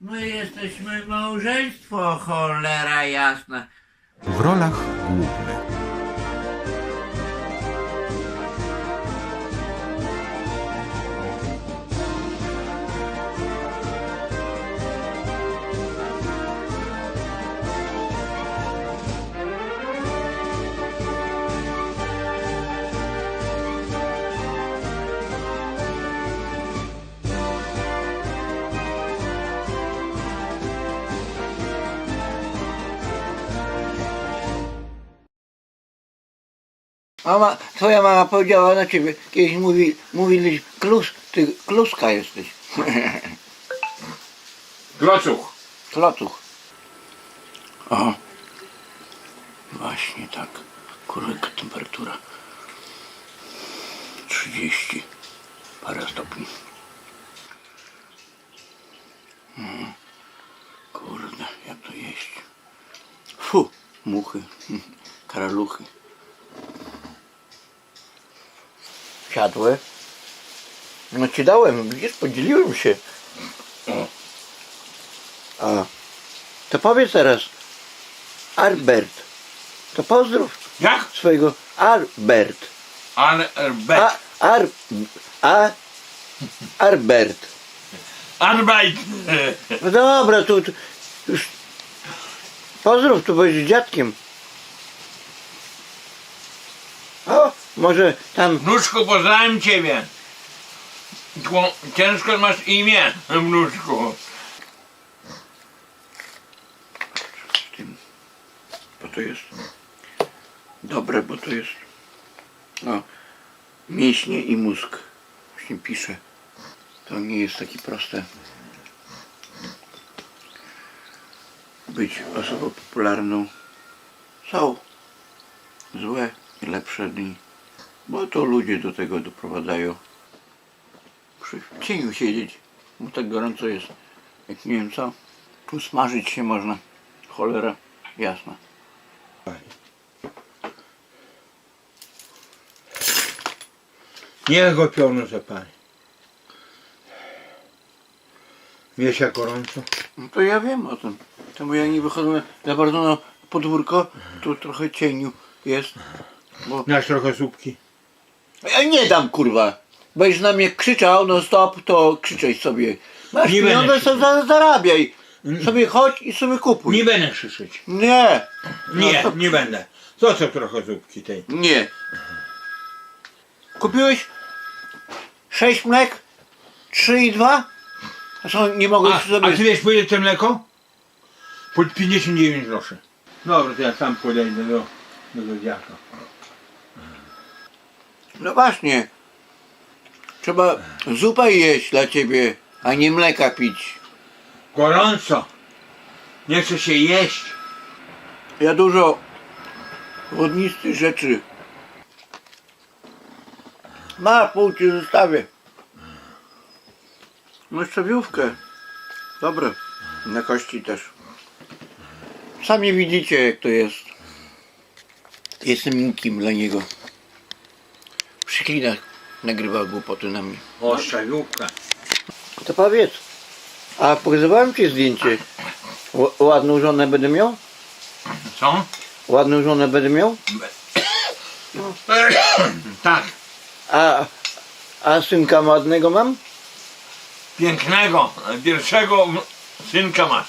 My jesteśmy małżeństwo, cholera jasna. W rolach głównych Mama, twoja mama powiedziała na ciebie, kiedyś mówi, mówili, klus, ty kluska jesteś. Klocuch. Klocuch. O, właśnie tak. Kurwa, temperatura. 30 parę stopni. Mm. Kurde, jak to jeść? Fu, muchy, karaluchy. Siadłe. No ci dałem, widzisz, podzieliłem się. A, to powiedz teraz, Albert, to pozdrów Jak? swojego Albert. Arbeit. A, ar, a, Albert. Arbeit. No dobra, tu, tu już pozdrów, tu będziesz dziadkiem. Może tam, Wnuczku, poznałem ciebie. Tylko ciężko masz imię, wnuczku. z tym, bo to jest dobre, bo to jest, no, mięśnie i mózg, właśnie pisze. To nie jest takie proste być osobą popularną. Są złe i lepsze dni, bo to ludzie do tego doprowadzają. Przy cieniu siedzieć, bo tak gorąco jest, jak nie wiem co. Tu smażyć się można. Cholera jasna. Niech go piono zapali. Wiesz jak gorąco? No to ja wiem o tym. Temu ja nie wychodzę za bardzo na podwórko, tu trochę cieniu jest. Bo Nasz trochę słupki. Ja nie dam kurwa. Będziesz na mnie krzyczał no stop, to krzyczeć sobie. Masz Nie pieniądze, będę za, zarabiaj. Sobie chodź i sobie kupuj. Nie będę krzyczeć. Nie. Nie, No to- nie będę. To co trochę słupki tej. Nie. Kupiłeś sześć mlek, trzy i dwa? A co, nie mogłeś A, sobie... a ty wiesz ile to mleko? Po 59 groszy. Dobra, to ja sam podejdę do, do dziadka. No właśnie. Trzeba zupę jeść dla ciebie, a nie mleka pić. Gorąco. Nie chce się jeść. Ja dużo wodnistych rzeczy. Ma pół ci zostawię. No jeszcze wiówkę. Dobre. Na kości też. Sami widzicie jak to jest. Jestem nikim dla niego. Przy klinach nagrywa głupoty na mnie. O, szczawiówka. To powiedz. A pokazywałem ci zdjęcie. Ł- ładną żonę będę miał? Co? Ładną żonę będę miał? tak. A, a synka ładnego mam? Pięknego, pierwszego synka masz.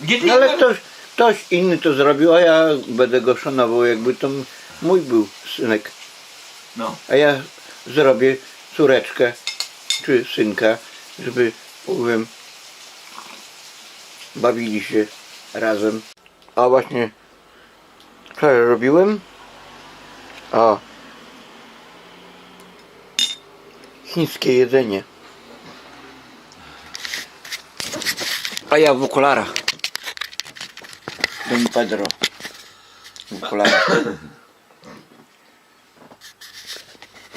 Gdzie ty No ale ktoś, ktoś inny to zrobił, a ja będę go szanował, jakby to m- mój był synek. No. A ja zrobię córeczkę czy synka, żeby powiem, bawili się razem. A właśnie, co ja robiłem? A, chińskie jedzenie. A ja w okularach. Don Pedro. W okularach.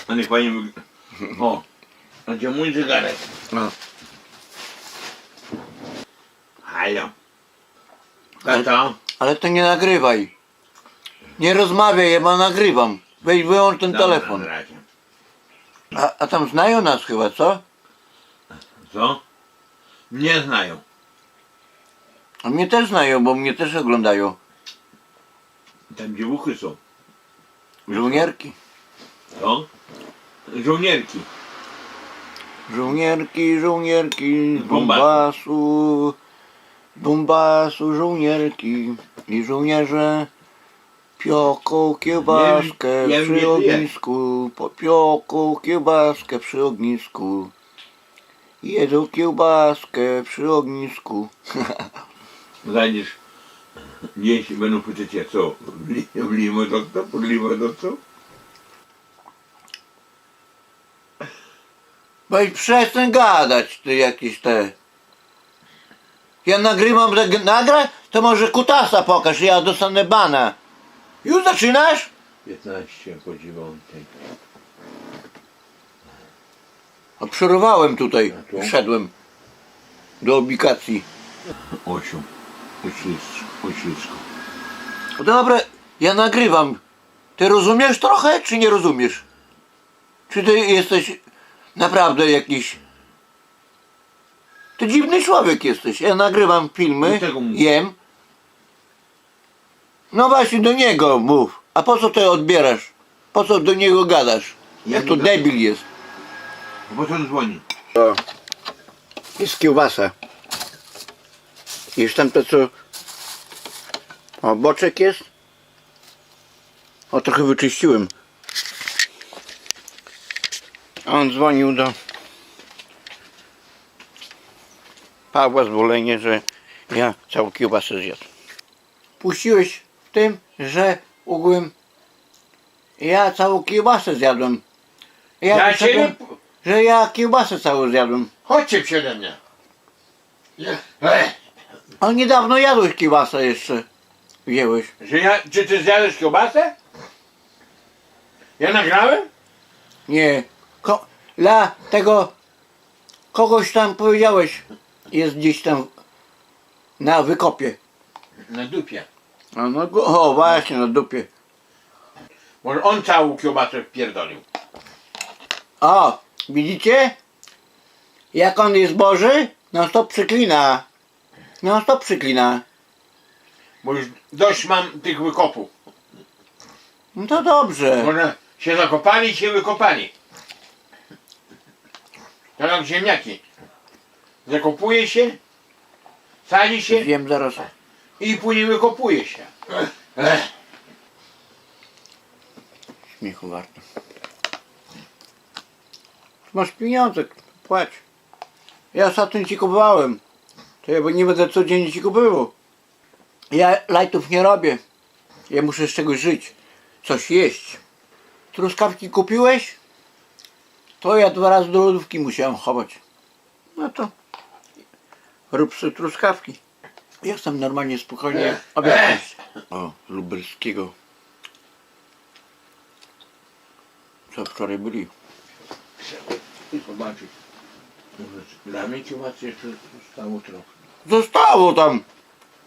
Ale fajnie wygląda. O. A gdzie mój zegarek? No. Halo. Tato. Ale to nie nagrywaj. Nie rozmawiaj, ja ma nagrywam. Weź wyłącz ten Dobra, telefon. na razie. A, a tam znają nas chyba, co? Co? Nie znają. A mnie też znają, bo mnie też oglądają. Tam gdzie wuchy są. Żołnierki. No? Żołnierki. Żołnierki, żołnierki z Bombasu. Bombasu, żołnierki i żołnierze pioką kiełbaskę Nie wiem, ja przy nie ognisku, popioką kiełbaskę przy ognisku. Jedzą kiełbaskę przy ognisku. Zajdziesz gdzieś będą pytać co? W li- w limo to co? Pod limo co? Weź przestań gadać, ty jakiś te. Ja nagrywam, nagra, to może kutasa pokaż, ja dostanę bana. Już zaczynasz? 15 po 9. A przerwałem tutaj, A tu? szedłem do ubikacji. 8. Uślisko. Uślisko. Dobra, ja nagrywam. Ty rozumiesz trochę, czy nie rozumiesz? Czy ty jesteś naprawdę jakiś... Ty dziwny człowiek jesteś. Ja nagrywam filmy, jem. No właśnie, do niego mów. A po co ty odbierasz? Po co do niego gadasz? Ja Jak to gadam. debil jest. Po co on dzwoni? O. Jest kiełbasa. Jest tam to co... O, boczek jest. O, trochę wyczyściłem. A on dzwonił do Pawła zwolenie, że ja całą kiełbasę zjadł. Puściłeś w tym, że ogółem ja całą kiełbasę zjadłem. Ja, Ja wyszedłem- cię... że ja kiełbasę całą zjadłem. Chodźcie przede mnie. Nie. Ech, A niedawno jadłeś kiełbasę jeszcze. Wzięłeś. że ja... Czy ty zjadłeś kiełbasę? Ja nagrałem? Nie. Ko- dla tego kogoś tam powiedziałeś. Jest gdzieś tam na wykopie. Na dupie. A no, go- o właśnie, na dupie. Może on całą kiełbasę wpierdolił. O, widzicie? Jak on jest Boży? No stop przyklina. No stop przyklina. Bo już dość mam tych wykopów. No to dobrze. Może się zakopali i się wykopali. Tak jak ziemniaki. Zakopuje się, sadzi się Wiem zaraz. i później wykopuje się. Ech. Śmiechu warto. Masz pieniądze, płać. Ja ostatnio ci kupowałem. To ja nie będę codziennie ci kupował. Ja lajtów nie robię. Ja muszę z czegoś żyć. Coś jeść. Truskawki kupiłeś? To ja dwa razy do lodówki musiałem chować. No to rób sobie truskawki. Ja chcę normalnie, spokojnie obiad jeść. O, lubelskiego. Co wczoraj byli? I zobaczyć. Dla mnie kiełbasy jeszcze zostało trochę. Zostało tam.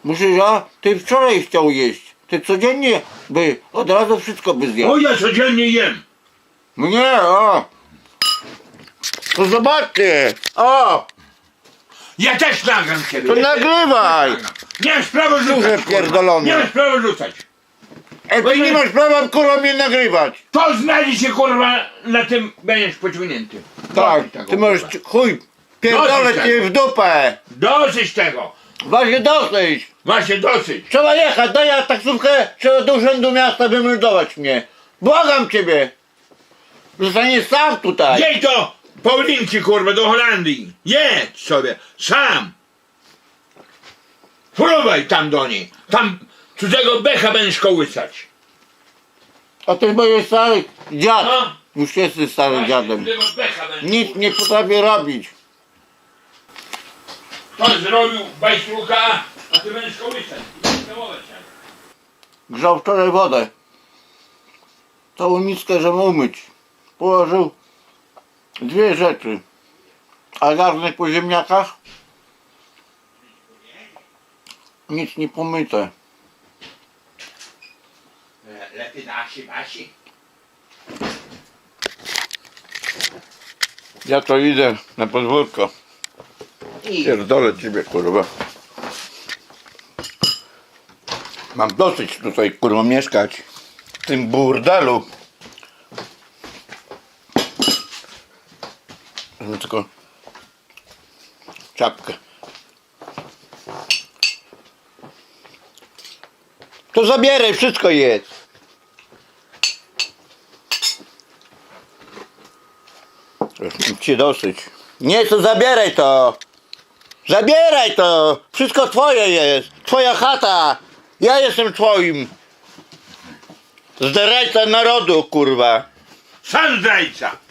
Muszę ja, ty wczoraj chciał jeść. Ty codziennie by, od razu wszystko by zjadł. O, ja codziennie jem! No nie, o. To zobaczcie. O, Ja też nagram ciebie. to nagrywaj. Nie masz prawa Duże rzucać. kurwa. pierdolone. Nie masz prawa rzucać. Ej, ty nie masz prawa kurwa mnie nagrywać. To znajdzie się kurwa na tym będziesz pociągnięty. Tak, Dosyć tego, ty możesz, kurwa. chuj, pierdolę Dosyć cię tego. w dupę. Dosyć tego. Właśnie dosyć. Właśnie dosyć. Trzeba jechać, daj ja taksówkę, trzeba do urzędu miasta wymeldować mnie. Błagam ciebie. Zostaniesz sam tutaj. Jej to Paulinki kurwa do Holandii. Jedź sobie. Sam. Fruwaj tam do niej. Tam cudzego becha będziesz kołysać. A ty będziesz stary dziad. No. Już jesteś starym dziadem. Cudzego becha będziesz Nic nie potrafię robić. Kto zrobił bajsluka, a ty będziesz kołysać. Będziesz całować się. Grzał wczoraj wodę. Całą miskę, żeby umyć. Położył dwie rzeczy. A garnek po ziemniakach? Nic nie pomyte. Le- Lepiej nasi, wasi. Ja to idę na podwórko. Pierdolę ciebie kurwa. Mam dosyć tutaj kurwa mieszkać. W tym burdelu. Wezmę tylko czapkę. To zabieraj, wszystko jest. Cię dosyć. Nie, to zabieraj to. Zabieraj to! Wszystko twoje jest! Twoja chata! Ja jestem twoim! Zdrajca narodu, kurwa! Sam zdrajca!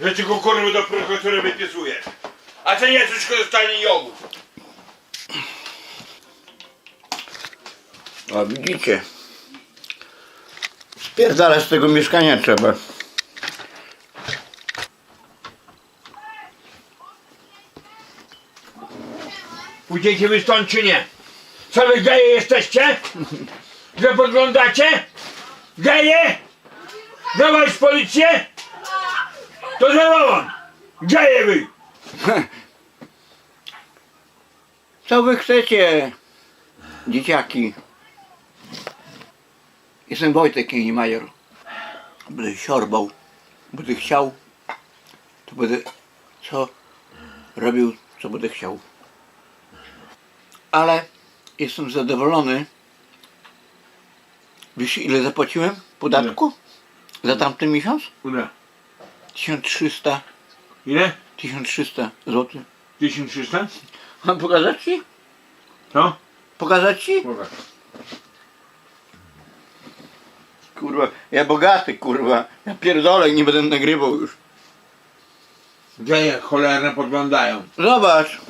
Że tylko kurwy do prokuratury wypisujesz. A ty nie wszystko zostanie jogów. O, widzicie? Spierdalać z tego mieszkania trzeba. Pójdziecie wy stąd czy nie? Co wy geje jesteście? Że podglądacie? Geje? Zawołać policję? To zawołam! Geje wy! Co wy chcecie? Dzieciaki. Jestem Wojtek Major. Będę siorbał. Będę chciał. To będę co robił, co będę chciał. Ale jestem zadowolony. Wiesz ile zapłaciłem podatku? Za tamten miesiąc? Ile? 1300, Ile? 1300 zł. 1300? Mam pokazać ci? No? Pokazać ci? Pokaż. Kurwa, ja bogaty, kurwa. Ja pierdolę i nie będę nagrywał już. Geje cholerne podglądają. Zobacz.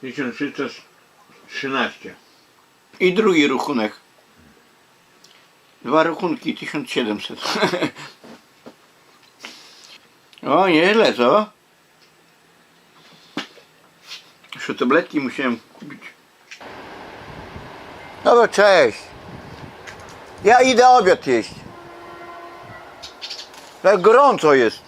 1313. I drugi ruchunek. Dwa ruchunki, 1700. o, nieźle, co? Jeszcze tabletki musiałem kupić. Dobra, cześć. Ja idę obiad jeść. Tak gorąco jest.